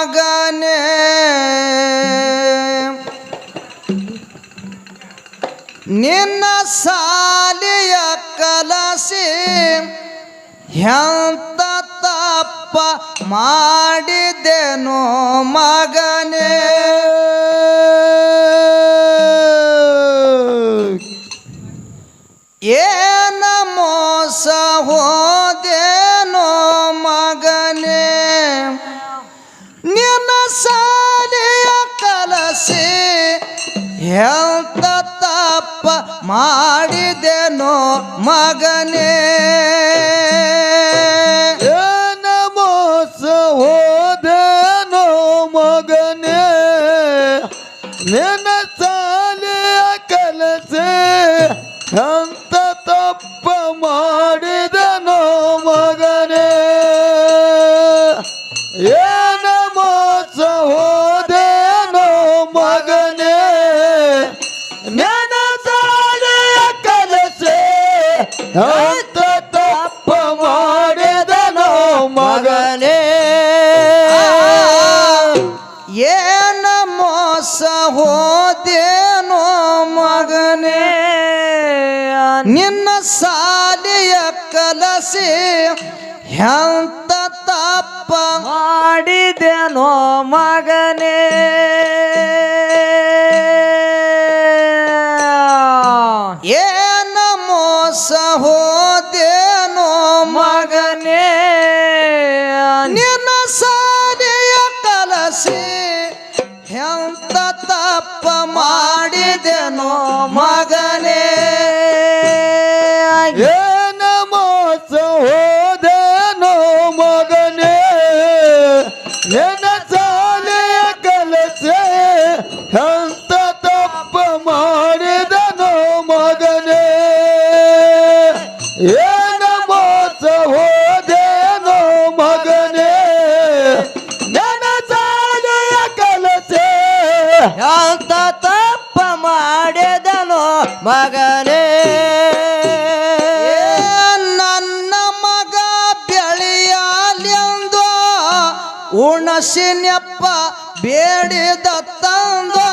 ಮಗನೆ. ನಿನ್ನ ಸಾಲಿಯ ಕಲಸಿ ಎಂತ ತಪ್ಪ ಮಾಡಿದೆನೋ ಮಗನೇ. ಹೆಂತ ತಪ್ಪ ಮಾಡಿದೆನೋ ಮಗನೇ. ಅಂತ ತಪ್ಪ ಮಾಡಿದನು ಮಗನೇ. ಏನ ಮೋಸ ಹೋದೇನೋ ಮಗನೇ. ನಿನ್ನ ಸಾಲಿಯ ಕಲಸಿ ಎಂತ ತಪ್ಪ ಮಾಡಿದೆನೋ ಮಗ ಮಗನೇ ಮಗನೇ ನನ್ನ ಮಗ ಬೆಳೆಯಲೆಂದು ಉಣಸಿನಪ್ಪ ಬೇಡಿದ ತಂದೋ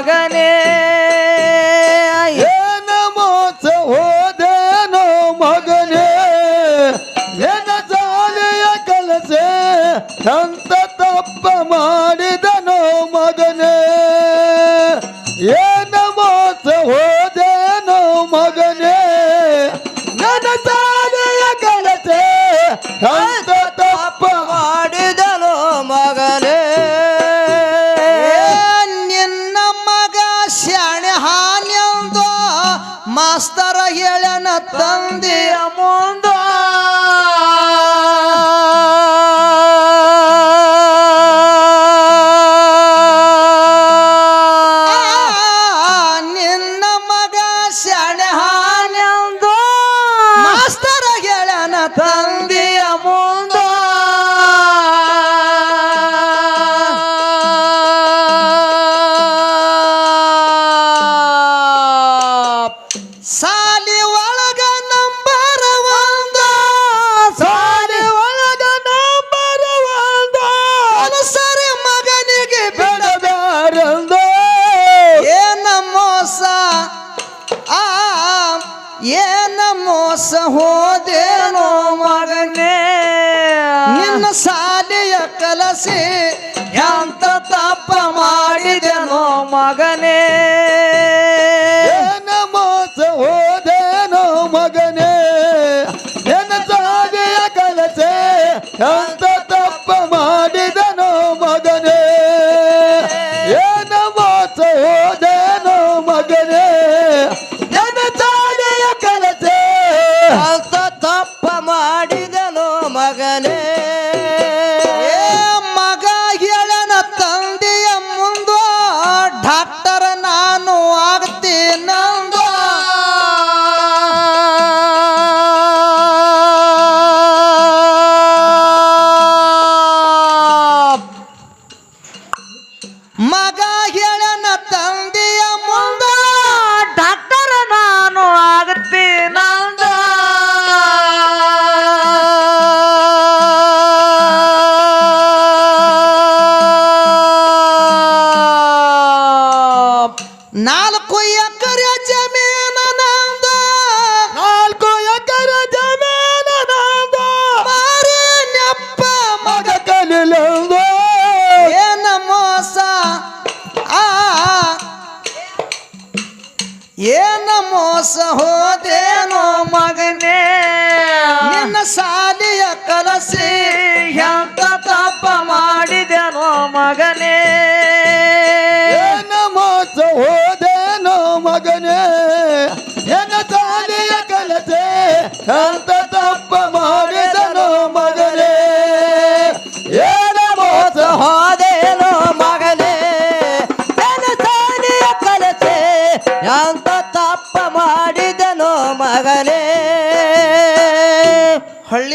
ಮಗನೇ. ಏನ ಮೋಸ ಹೋದೇನೋ ಮಗನೇ. ಏನ ಜಾಲಿಯ ಕಲಸೆ ಅಂತ ತಪ್ಪ ಮಾಡಿದನೋ ಮಗನೇ. ಏನ ಮೋಸ ಹೋದೇನೋ ಮಗನೇ. ನನ್ನ ಜಾಲಿಯ ಕಲಸೆ ಅಂತ tan ಮಗನೇ ಹೋದೇನೋ ಮಗನೇ. ನಿನ್ನ ಸಾಲಿಯ ಕಲಸಿ ಎಂತ ತಪ್ಪ ಮಾಡಿದೆನೋ ಮಗನೇ.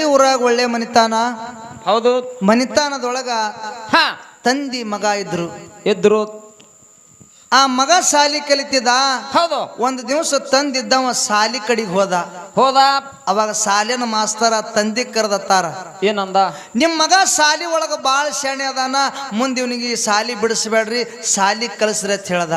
ಊರಾಗ ಒಳ್ಳೆ ಮನಿತಾನ? ಹೌದು. ಮನಿತಾನದೊಳಗ ಹಾ. ತಂದಿ ಮಗ ಇದ್ರು. ಇದ್ರು. ಆ ಮಗ ಸಾಲಿ ಕಲಿತಿದ? ಹೌದು. ಒಂದು ದಿವಸ ತಂದಿದ್ದವ ಸಾಲಿ ಕಡೆಗೆ ಹೋದ. ಹೋದ. ಅವಾಗ ಸಾಲಿನ ಮಾಸ್ತರ ತಂದಿ ಕರೆದತ್ತಾರ. ಏನಂದ? ನಿಮ್ಮ ಮಗ ಸಾಲಿ ಒಳಗ ಬಾಳ ಶಾಣೆ ಅದಾನ ಮುಂದೆ ಇವನಿಗೆ ಈ ಸಾಲಿ ಬಿಡಿಸ್ಬೇಡ್ರಿ ಸಾಲಿ ಕಲಿಸ್ರಿ ಅಂತ ಹೇಳ್ದ.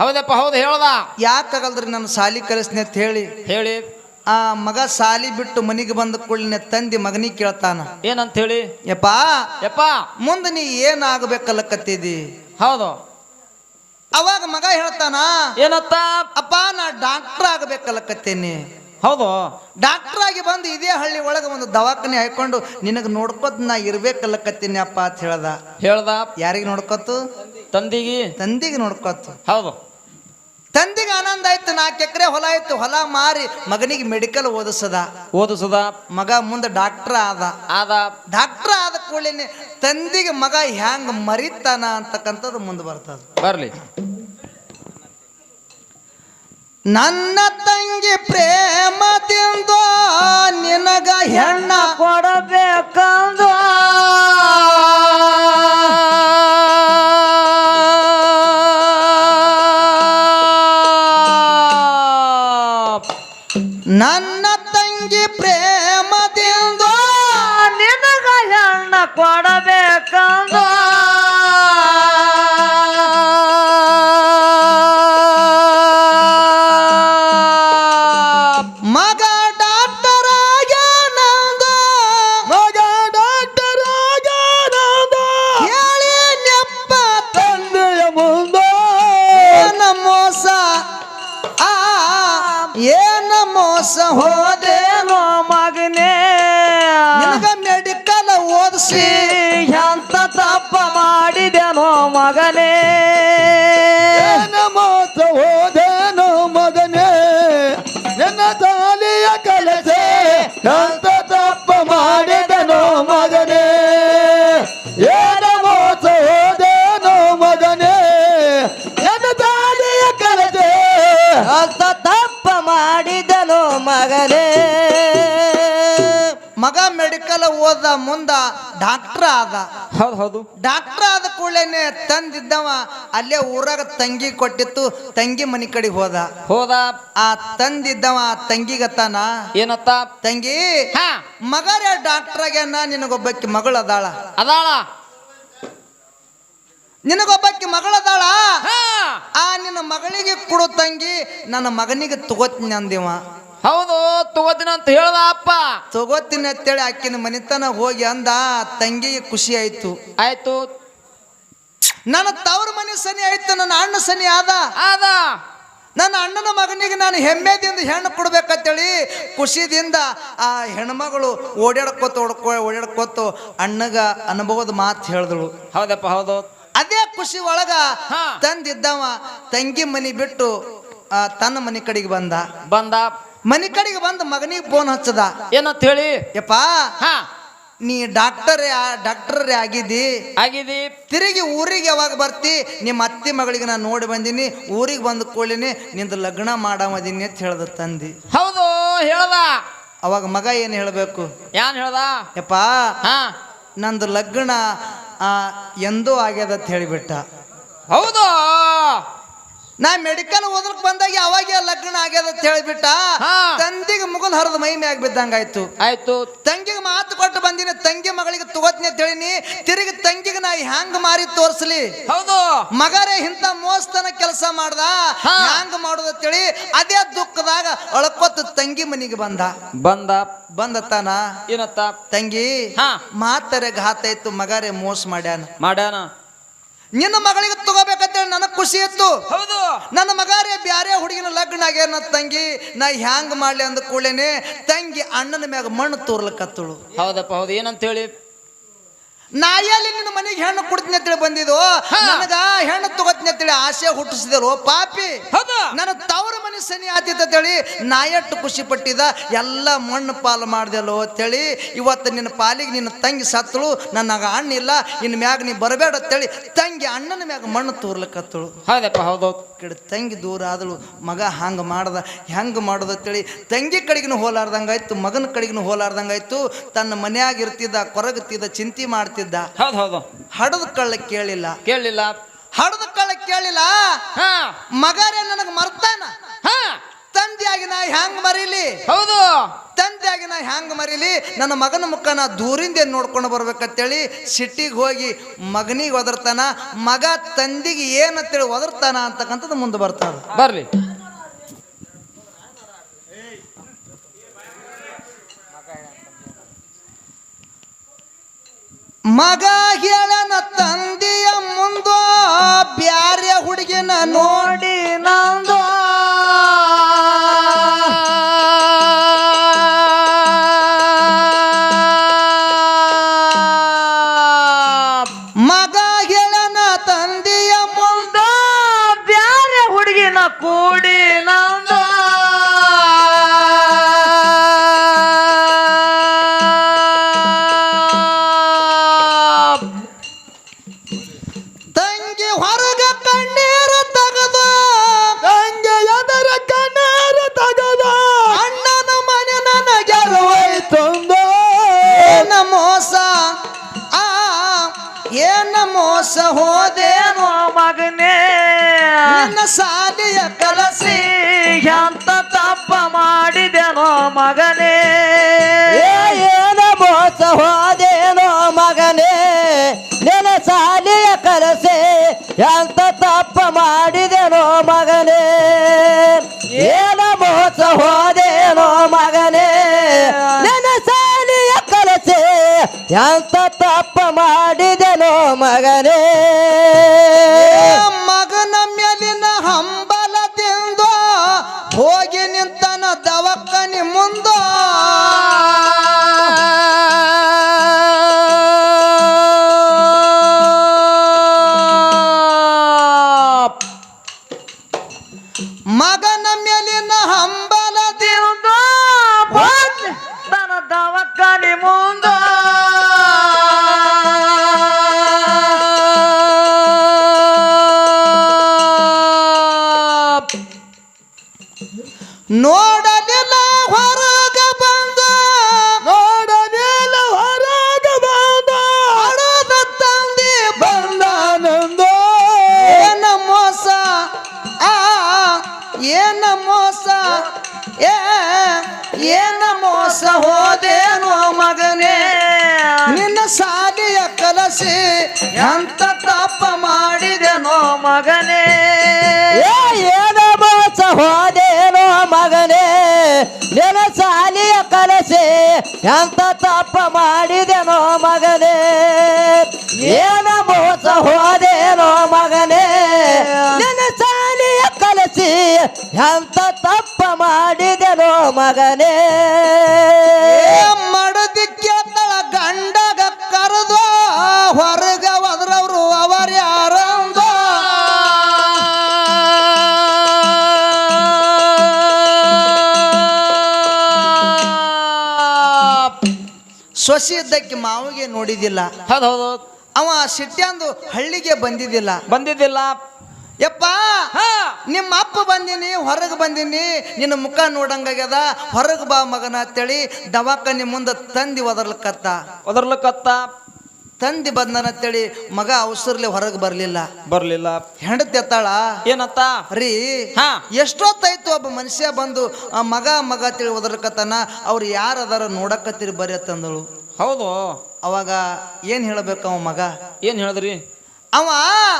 ಹೌದಪ್ಪ ಹೌದು ಹೇಳ್ದ. ಯಾಕಾಗಲ್ರಿ ನಾನು ಸಾಲಿ ಕಲಿಸ್ನಿ ಅಂತ ಹೇಳಿ? ಹೇಳಿ. ಆ ಮಗ ಸಾಲಿ ಬಿಟ್ಟು ಮನೆಗೆ ಬಂದ ಕೂಡಲೇ ತಂದಿ ಮಗನಿಗೆ ಕೇಳ್ತಾನ ಏನಂತ ಹೇಳಿ ಯಪ್ಪ ಯಪ್ಪ! ಮುಂದೆ ನೀ ಏನಾಗಬೇಕಲ್ಲಕತ್ತಿದಿ? ಹೌದು. ಅವಾಗ ಮಗ ಹೇಳ್ತಾನ ಏನತ್ತ? ಅಪ್ಪ ನಾ ಡಾಕ್ಟರ್ ಆಗಬೇಕಲ್ಲಕತ್ತೀನಿ. ಹೌದು. ಡಾಕ್ಟರ್ ಆಗಿ ಬಂದು ಇದೇ ಹಳ್ಳಿ ಒಳಗೆ ಒಂದು ದವಾಖಾನೆ ಹಾಕೊಂಡು ನಿನಗೆ ನೋಡ್ಕೊತ ನಾ ಇರ್ಬೇಕಲ್ಲಕತ್ತೀನಿ ಅಪ್ಪ ಅಂತ ಹೇಳ್ದ. ಹೇಳ್ದ. ಯಾರಿಗೆ ನೋಡ್ಕೊತು ತಂದಿಗಿ? ತಂದಿಗೆ ನೋಡ್ಕೊತು ಹೌದು. ತಂದಿಗೆ ಆನಂದ ಆಯ್ತು ನಾಲ್ಕು ಎಕರೆ ಹೊಲ ಆಯ್ತು ಹೊಲ ಮಾರಿ ಮಗನಿಗೆ ಮೆಡಿಕಲ್ ಓದಿಸದ. ಓದಿಸದ? ಮಗ ಮುಂದೆ ಡಾಕ್ಟರ್ ಆದ. ಆದ? ಡಾಕ್ಟರ್ ಆದ ಕೂಡಲೇ ತಂದಿಗೆ ಮಗ ಹ್ಯಾಂಗ ಮರಿತಾನ ಅಂತಕ್ಕಂಥದ್ದು ಮುಂದೆ ಬರ್ತದ. ಬರಲಿ. ನನ್ನ ತಂಗಿ ಪ್ರೇಮ ಪ್ರೇಮದಿಂದ ನಿನಗ ಹೆಣ್ಣ ಕೊಡಬೇಕಂದು ಏನ ಮೋಸ ಹೋದೆ ಹೋದೇನೋ ಮಗನೇ? ನಿನಗ ಮೆಡಿಕಲ್ ಓದಿಸಿ ಎಂತ ತಪ್ಪ ಮಾಡಿದೆನೋ ಮಗನೇ? ಮಗ ಮೆಡಿಕಲ್ ಓದ ಮುಂದ ಡಾಕ್ಟರ್ ಆದ. ಹೌದು ಹೌದು. ಡಾಕ್ಟರ್ ಆದ ಕೂಡಲೇನೆ ತಂದಿದ್ದವ ಅಲ್ಲೇ ಊರಾಗ ತಂಗಿ ಕೊಟ್ಟಿತ್ತು ತಂಗಿ ಮನಿ ಕಡೆ ಹೋದ. ಹೋದ. ಆ ತಂದಿದ್ದವ ತಂಗಿಗತ್ತಾನ ಏನತ್ತ? ತಂಗಿ ಮಗರೆ ಡಾಕ್ಟರ್ ಆಗ್ಯಾನ ನಿನಗೊಬ್ಬಕ್ಕೆ ಮಗಳು ಅದಾಳ. ಅದಾಳ. ನಿನಗೊಬ್ಬಕ್ಕೆ ಮಗಳದಾಳ ಆ ನಿನ್ನ ಮಗಳಿಗೆ ಕೊಡು ತಂಗಿ ನನ್ನ ಮಗನಿಗೆ ತಗೋತೀನಿ ಅಂದಿವ. ಹೌದು ತಗೋತೀನಿ ಅಂತ ಹೇಳ್ದ ಅಪ್ಪ. ತಗೋತೀನಿ ಅಂತೇಳಿ ಆಕಿನ ಮನೆತನ ಹೋಗಿ ಅಂದ ತಂಗಿಗೆ ಖುಷಿ ಆಯ್ತು. ಆಯ್ತು. ನನ್ನ ತವ್ರ ಮನೆ ಸನಿ ಆಯ್ತು ನನ್ನ ಅಣ್ಣ ಸನಿ ಆದ. ಆದ. ನನ್ನ ಅಣ್ಣನ ಮಗನಿಗೆ ನಾನು ಹೆಮ್ಮೆದಿಂದ ಹೆಣ್ಣು ಕೊಡ್ಬೇಕಂತೇಳಿ ಖುಷಿದಿಂದ ಆ ಹೆಣ್ಮಗಳು ಓಡಾಡ್ಕೋತ ಓಡ್ಕೋ ಓಡಾಡ್ಕೋತ ಅಣ್ಣಗ ಅನುಭವದ ಮಾತು ಹೇಳಿದಳು. ಹೌದಪ್ಪ ಹೌದು. ಅದೇ ಖುಷಿ ಒಳಗ. ತಂದಿದ್ದವ ತಂಗಿ ಮನಿ ಬಿಟ್ಟು ತನ್ನ ಮನೆ ಕಡೆಗೆ ಬಂದ. ಬಂದ. ಮನೆ ಕಡೆಗೆ ಬಂದು ಮಗನಿಗೆ ಫೋನ್ ಹಚ್ಚದ. ಏನಂತ ಹೇಳಿ ಯಪ್ಪ ಹಾ. ನೀ ಡಾಕ್ಟರ್ ಡಾಕ್ಟರ್ ಆಗಿದ್ದಿ? ಆಗಿದಿ ತಿರುಗಿ ಊರಿಗೆ ಯಾವಾಗ ಬರ್ತಿ? ನಿಮ್ಮ ಅತ್ತಿ ಮಗಳಿಗೆ ನಾನು ನೋಡಿ ಬಂದೀನಿ ಊರಿಗೆ ಬಂದು ಕೂಡಲಿನಿ ನಿಂದು ಲಗ್ನ ಮಾಡಮದೀನಿ ಅಂತ ಹೇಳ್ದ ತಂದಿ. ಹೌದು ಹೇಳ್ದ. ಅವಾಗ ಮಗ ಏನು ಹೇಳಬೇಕು? ಯಾನ್ ಹೇಳ್ದ? ಯಪ್ಪ ಹಾ. ನಂದು ಲಗ್ನ ಆ, ಎಂದೂ ಆಗ್ಯದ ಅಂತ ಹೇಳಿಬಿಟ್ಟ. ಹೌದು. ನಾ ಮೆಡಿಕಲ್ ಓದಕ್ ಬಂದಾಗ ಅವಾಗ ಲಗ್ನ ಆಗ್ಯದ ಅಂತ ಹೇಳಿಬಿಟ್ಟ. ತಂದಿಗೆ ಮುಗಲ್ ಹರಿದ ಮೈ ಮ್ಯಾಗ ಬಿದ್ದಂಗಾಯ್ತು. ಆಯ್ತು. ತಂಗಿಗೆ ಮಾತು ಕೊಟ್ಟು ಬಂದಿನಿ ತಂಗಿ ಮಗಳಿಗೆ ತಗೋತ್ನಿ ಅಂತ ಹೇಳಿನಿ ತಿರುಗಿ ತಂಗಿಗೆ ನಾ ಹ್ಯಾಂಗ್ ಮಾರಿ ತೋರ್ಸ್ಲಿ? ಹೌದು. ಮಗರೇ ಇಂತ ಮೋಸ್ತನ ಕೆಲಸ ಮಾಡ್ದ ಹ್ಯಾಂಗ್ ಮಾಡುದ ತಿಳಿ ಅದೇ ದುಃಖದಾಗ ಅಳ್ಕೊತ ತಂಗಿ ಮನಿಗೆ ಬಂದ. ಬಂದ. ಬಂದತ್ತಾನ? ಏನತ್ತ? ತಂಗಿ ಹಾ. ಮಾತರೆ ಘಾತ ಇತ್ತು ಮಗರೇ ಮೋಸ ಮಾಡ್ಯಾನ. ಮಾಡ್ಯಾನ. ನಿನ್ನ ಮಗಳಿಗೆ ತಗೋಬೇಕಂತೇಳಿ ನನಗೆ ಖುಷಿ ಇತ್ತು. ಹೌದು. ನನ್ನ ಮಗಾರೇ ಬ್ಯಾರೆ ಹುಡುಗಿನ ಲಗ್ನ ಆಗ್ಯಾನ ತಂಗಿ? ನಾ ಹ್ಯಾಂಗ ಮಾಡ್ಲಿ ಅಂದ ಕೂಡಲೇನೆ ತಂಗಿ ಅಣ್ಣನ ಮ್ಯಾಗ ಮಣ್ಣು ತೋರ್ಲಕತ್ತಳು. ಹೌದಪ್ಪ ಹೌದು. ಏನಂತ ಹೇಳಿ? ನಾಯಲ್ಲಿ ನಿನ್ನ ಮನೆಗೆ ಹೆಣ್ಣು ಕೊಡ್ತೀನಿ ಅಂತೇಳಿ ಬಂದಿದ್ದು. ನನಗ ಹೆಣ್ಣು ತಗೋತೀನಿ ಅಂತೇಳಿ ಆಸೆ ಹುಟ್ಟಿಸಿದರು. ಪಾಪಿ. ಹೌದು. ನನ್ನ ತವರ ಮನೆ ಸನಿ ಆತಿತ್ತು ಅಂತೇಳಿ ನಾಯಟ್ಟು ಖುಷಿ ಪಟ್ಟಿದ ಎಲ್ಲ ಮಣ್ಣು ಪಾಲು ಮಾಡ್ದೆಲ್ಲೋ ಅಂತೇಳಿ ಇವತ್ತು ನಿನ್ನ ಪಾಲಿಗೆ ನಿನ್ನ ತಂಗಿ ಸತ್ತಳು ನನಗ ಅಣ್ಣ ಇಲ್ಲ ಇನ್ನು ಮ್ಯಾಗ ನೀ ಬರಬೇಡ ಅಂತೇಳಿ ತಂಗಿ ಅಣ್ಣನ ಮ್ಯಾಗ ಮಣ್ಣು ತೋರ್ಲಕತ್ತಳು. ಹೌದಪ್ಪ ಹೌದು. ಕಡೆ ತಂಗಿ ದೂರ ಆದಳು ಮಗ ಹಂಗೆ ಮಾಡ್ದ ಹೆಂಗೆ ಮಾಡೋದು ಅಂತೇಳಿ ತಂಗಿ ಕಡೆಗಿನ ಹೋಲಾರ್ದಂಗಾಯ್ತು ಮಗನ ಕಡೆಗಿನ ಹೋಲಾರ್ದಂಗಾಯ್ತು ತನ್ನ ಮನ್ಯಾಗ ಇರ್ತಿದ್ದ ಕೊರಗುತ್ತಿದ್ದ ಚಿಂತೆ ಮಾಡ್ತಿದ್ದ. ಹೌದು ಹೌದು. ಹಡದ ಕಳ್ಳ ಕೇಳಿಲ್ಲ. ಕೇಳಿಲ್ಲ. ಹಡದ ಕಳ್ಳ ಕೇಳಿಲ್ಲ. ಹಾ. ಮಗರೇ ನನಗೆ ಮರ್ತಾನ. ಹಾ. ತಂದೆಯಾಗಿ ನಾ ಹ್ಯಾಂಗ್ ಮರೀಲಿ? ಹೌದು. ತಂದೆಯಾಗಿ ನಾ ಹ್ಯಾಂಗ್ ಮರೀಲಿ? ನನ್ನ ಮಗನ ಮುಖ ನಾ ದೂರಿಂದ ನೋಡ್ಕೊಂಡು ಬರ್ಬೇಕಂತೇಳಿ ಸಿಟ್ಟಿಗೆ ಹೋಗಿ ಮಗನಿಗೆ ಒದರ್ತಾನ ಮಗ ತಂದಿಗೆ ಏನಂತೇಳಿ ಒದರ್ತಾನ ಅಂತಕ್ಕಂಥದ್ದು ಮುಂದೆ ಬರ್ತಾನೆ ಬರ್ಲಿ. ಮಗ ಹೇಳನ ತಂದೆಯ ಮುಂದೋ ಬ್ಯಾರೆ ಹುಡುಗಿನ ನೋಡಿ ನಂದು ಮಗನೇ. ನನ್ನ ಸಾಲಿಯ ಕಲಸಿ ಎಂತ ತಪ್ಪ ಮಾಡಿದೆನೋ ಮಗನೇ. ಏನ ಮೋಸ ಹೋದೇನೋ ಮಗನೇ. ನಿನ್ನ ಸಾಲಿಯ ಕಲಸಿ ಎಂತ ತಪ್ಪ ಮಾಡಿದೆನೋ ಮಗನೇ. ಎಂತ ತಪ್ಪ ಮಾಡಿದೆನೋ ಮಗನೇ? ಮೋಸ ಹೋದೇನೋ ಮಗನೇ. ನಿನ್ನ ಸಾಲಿಯ ಕಲಸಿ ಎಂತ ತಪ್ಪ ಮಾಡಿದೆನೋ ಮಗನೇ. ಏನ ಮೋಸ ಹೋದೇನೋ ಮಗನೇ. ನಿನ್ನ ಸಾಲಿಯ ಕಲಸಿ ಎಂತ ತಪ್ಪ ಮಾಡಿದೆನೋ ಮಗನೇ. ಎಂತ ತಪ್ಪ ಮಾಡಿದೆನೋ ಮಗನೇ? ಮಡದಿಕ್ಕೆ ತಳ ಗಂಡಗ ಕರೆದು ಹೊರಗ ಹೋದ್ರವ್ರು ಅವರ ಯಾರಂದ? ಸೊಸಿ ಇದ್ದಕ್ಕೆ ಮಾವಿಗೆ ನೋಡಿದಿಲ್ಲ. ಹೌದು ಹೌದು ಅವ ಸಿಟ್ಟಿಯಂದು ಹಳ್ಳಿಗೆ ಬಂದಿದ್ದಿಲ್ಲ ಬಂದಿದ್ದಿಲ್ಲ. ಯಪ್ಪ ಹಾ. ನಿಮ್ಮ ಅಪ್ಪ ಬಂದೀನಿ ಹೊರಗೆ ಬಂದೀನಿ ನಿನ್ನ ಮುಖ ನೋಡಂಗಾಗ್ಯದ ಹೊರಗೆ ಬಾ ಮಗನ ಅಂತೇಳಿ ದವಾಖಾನೆ ಮುಂದೆ ತಂದಿ ಒದರ್ಲಕತ್ತ. ಒದರ್ಲಕತ್ತ? ತಂದಿ ಬಂದನ ಅಂತೇಳಿ ಮಗ ಅವಸರ್ಲಿ ಹೊರಗೆ ಬರಲಿಲ್ಲ. ಬರ್ಲಿಲ್ಲ. ಹೆಂಡತಿ ಎತ್ತಾಳ ಏನತ್ತ? ರೀ ಹಾ. ಎಷ್ಟೊತ್ತಾಯ್ತು ಒಬ್ಬ ಮನುಷ್ಯ ಬಂದು ಆ ಮಗ ಮಗ ತಿಳಿ ಒದರ್ಕತ್ತಾನ ಅವ್ರು ಯಾರದಾರ ನೋಡಕತ್ತಿರಿ ಬರ್ರಿ ಅಂತಂದಳು. ಹೌದು. ಅವಾಗ ಏನ್ ಹೇಳ್ಬೇಕು ಅವ ಮಗ? ಏನ್ ಹೇಳಿದ್ರಿ? ಅವ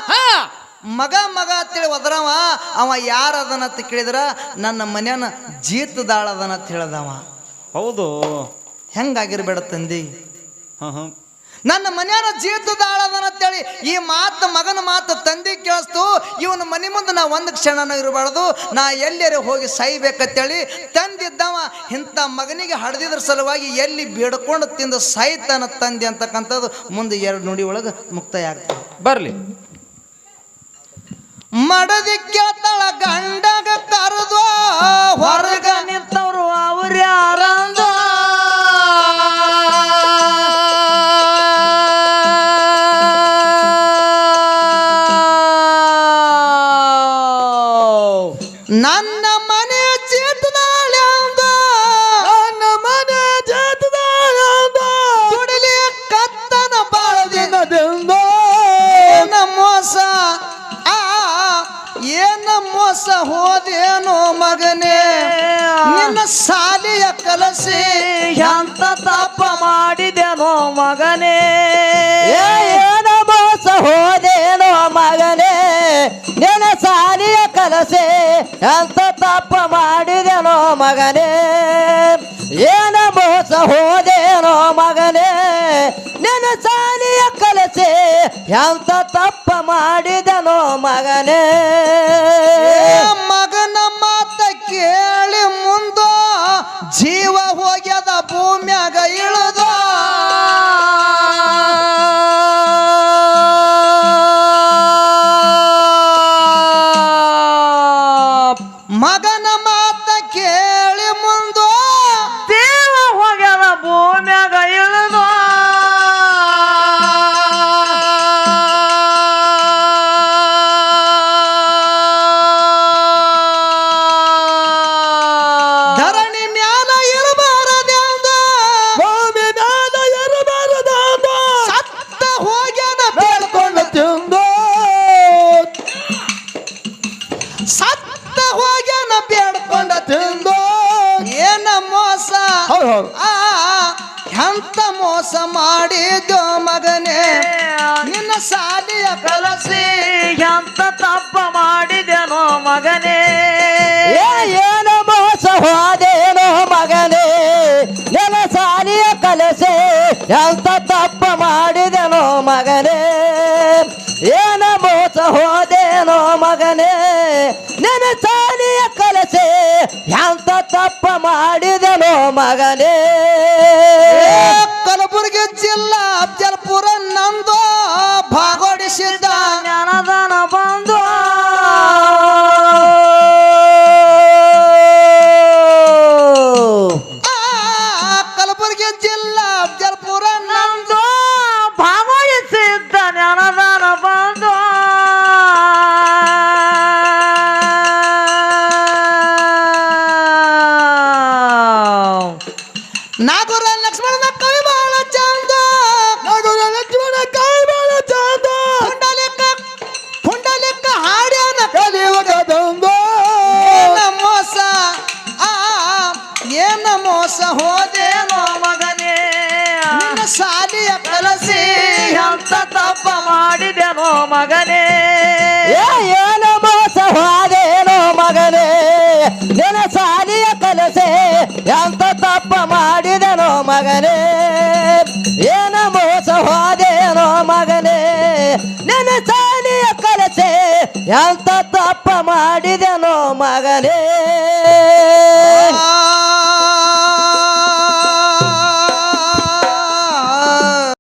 ಹಾ. ಮಗ ಮಗ ಅಂತೇಳಿ ಒದರವ ಅವ ಯಾರು ಅದನ ಅಂತ ಕೇಳಿದ್ರ ನನ್ನ ಮನೆಯನ್ನ ಜೀತದಾಳ ಅದನ ಅಂತ ಹೇಳ್ದವ. ಹೌದು. ಹೆಂಗಾಗಿರ್ಬೇಡ ತಂದಿ? ನನ್ನ ಮನೆಯನ್ನ ಜೀತದಾಳ ಅಂತೇಳಿ ಈ ಮಾತು ಮಗನ ಮಾತು ತಂದಿ ಕೇಳಿಸ್ತು ಇವನ ಮನೆ ಮುಂದೆ ನಾ ಒಂದು ಕ್ಷಣನ ಇರಬಾರ್ದು ನಾ ಎಲ್ಲರೂ ಹೋಗಿ ಸಾಯ್ಬೇಕಂತೇಳಿ ತಂದಿದ್ದವ. ಇಂಥ ಮಗನಿಗೆ ಹಡ್ದಿದ್ರ ಸಲುವಾಗಿ ಎಲ್ಲಿ ಬೇಡ್ಕೊಂಡು ತಿಂದು ಸಾಯ್ತಾನ ತಂದೆ ಅಂತಕ್ಕಂಥದ್ದು ಮುಂದೆ ಎರಡು ನುಡಿ ಒಳಗೆ ಮುಕ್ತಾಯ ಆಗ್ತದೆ. ಬರ್ಲಿ. ಮಡದಿ ಕೇಳ್ತಾಳ ಗಂಡಗ ಕರೆದು ಮೋಸ ಹೋದೇನೋ ಮಗನೇ? ನಿನ್ನ ಸಾಲಿಯ ಕಲಸಿ ಎಂತ ತಪ್ಪ ಮಾಡಿದೆನೋ ಮಗನೇ? ಏನ ಮೋಸ ಹೋದೇನೋ ಮಗನೇ? ನಿನ್ನ ಸಾಲಿಯ ಕಲಸಿ ಎಂತ ತಪ್ಪ ಮಾಡಿದೆನೋ ಮಗನೇ? ಎಂತ ತಪ್ಪ ಮಾಡಿದನೋ ಮಗನೇ? ಮಗನ ಮಾತ ಕೇಳಿ ಮುಂದ ಜೀವ ಹೋಗ್ಯದ ಭೂಮ್ಯಾಗ ಇಳಿದ ಸತ್ತ ಹೋಗ್ಯಾನ ಬೇಡ್ಕೊಂಡ ತಿಂದು ಏನ ಮೋಸ? ಹೌದು ಎಂತ ಮೋಸ ಮಾಡಿದ್ಯೋ ಮಗನೇ? ನಿನ್ನ ಸಾಲಿಯ ಕಲಸಿ ಎಂತ ತಪ್ಪ ಮಾಡಿದೆನೋ ಮಗನೇ? ಏ ಏನ ಮೋಸ ತಪ್ಪ ಮಾಡಿದನೋ ಮಗನೇ? ಮಗನೇ. ಏನ ಮೋಸ ಮಗನೇ. ನೆನ ಸಾಲಿಯ ಕಲಸೆ ಎಂತ ತಪ್ಪ ಮಾಡಿದೆನೋ ಮಗನೇ. ಏನ ಮೋಸ ಮಗನೇ. ನೆನ ಸಾಲಿಯ ಕಲಸೆ ಎಂತ ತಪ್ಪ ಮಾಡಿದೆನೋ ಮಗನೇ.